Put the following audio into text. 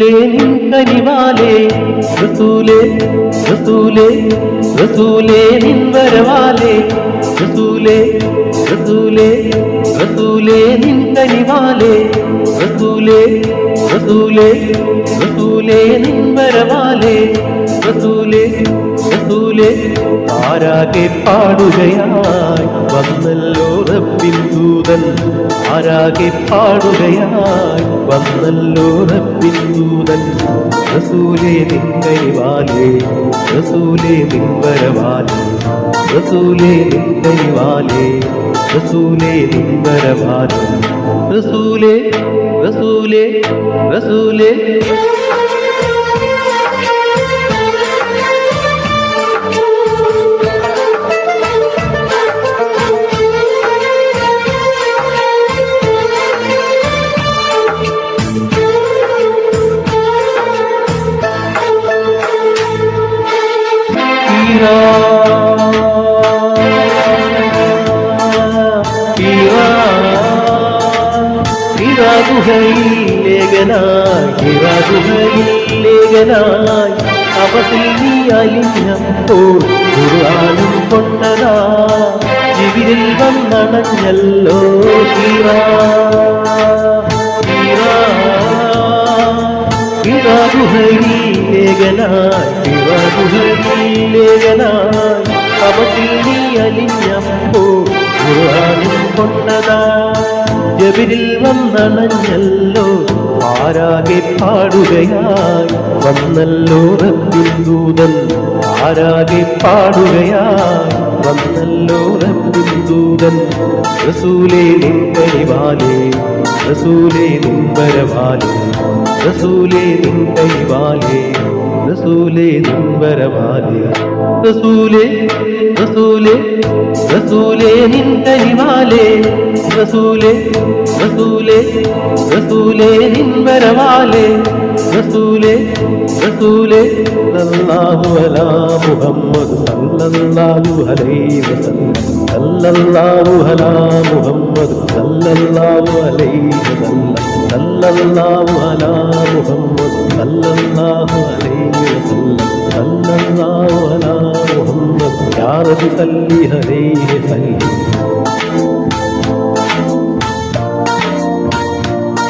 റസൂലേ നിൻ റസൂലേ റസൂലേ റസൂലേ നിൻ റസൂലേ റസൂലേ റസൂലേ നിൻ കനിവാലേ റസൂലേ റസൂലേ റസൂലേ നിൻ റസൂലേ റസൂലേ ആരാകെ പാടുകയായി. വന്നല്ലോ റബ്ബിൻ ദൂതൻ. ആരാകെ പാടുകയായി വന്നല്ലോ റബ്ബിൻ റസൂലേ നിൻ കൈവാലേ റസൂലേ നിൻവരവാലേ റസൂലേ നിൻ കൈവാലേ റസൂലേ നിൻവരവാലേ റസൂലേ റസൂലേ റസൂലേ. ഹീറാ ഹീറാ ഹീറാ ഗുഹയിൽ ലേഖനായി ഹീറാ ഗുഹയിൽ ലേഖനായി അവസിൽ നീ അലിഞ്ഞപ്പോൾ ഖുർആനും ലേഖനായി ലേഖനായി ഖുർആനും കൊണ്ടതാ ജബിരിൽ വന്നണഞ്ഞല്ലോ ആരാകെ പാടുകയായി വന്നല്ലോ റബ്ബിൻ ദൂതൻ ആരാകെ പാടുകയായി വന്നല്ലോ റബ്ബിൻ ദൂതൻ. റസൂലേ നിൻ കനിവാലേ റസൂലേ നിൻ വരവാലേ റസൂലേ നിൻ കൈവാലേ റസൂലേ നിൻ വരവാലേ റസൂലേ റസൂലേ റസൂലേ നിൻ കൈവാലേ റസൂലേ റസൂലേ റസൂലേ നിൻ വരവാലേ റസൂലേ റസൂലേ സല്ലല്ലാഹു അലാ മുഹമ്മദ് സല്ലല്ലാഹു അലൈഹി വസല്ലം സല്ലല്ലാഹു അലാ മുഹമ്മദ് സല്ലല്ലാഹു അലൈഹി വസല്ലം സല്ലല്ലാഹു അലാ മുഹമ്മദ് സല്ലല്ലാഹു അലൈഹി വസല്ലം സല്ലല്ലാഹു അലാ മുഹമ്മദ് യാ റബ്ബി സല്ലി അലൈഹി വസല്ലം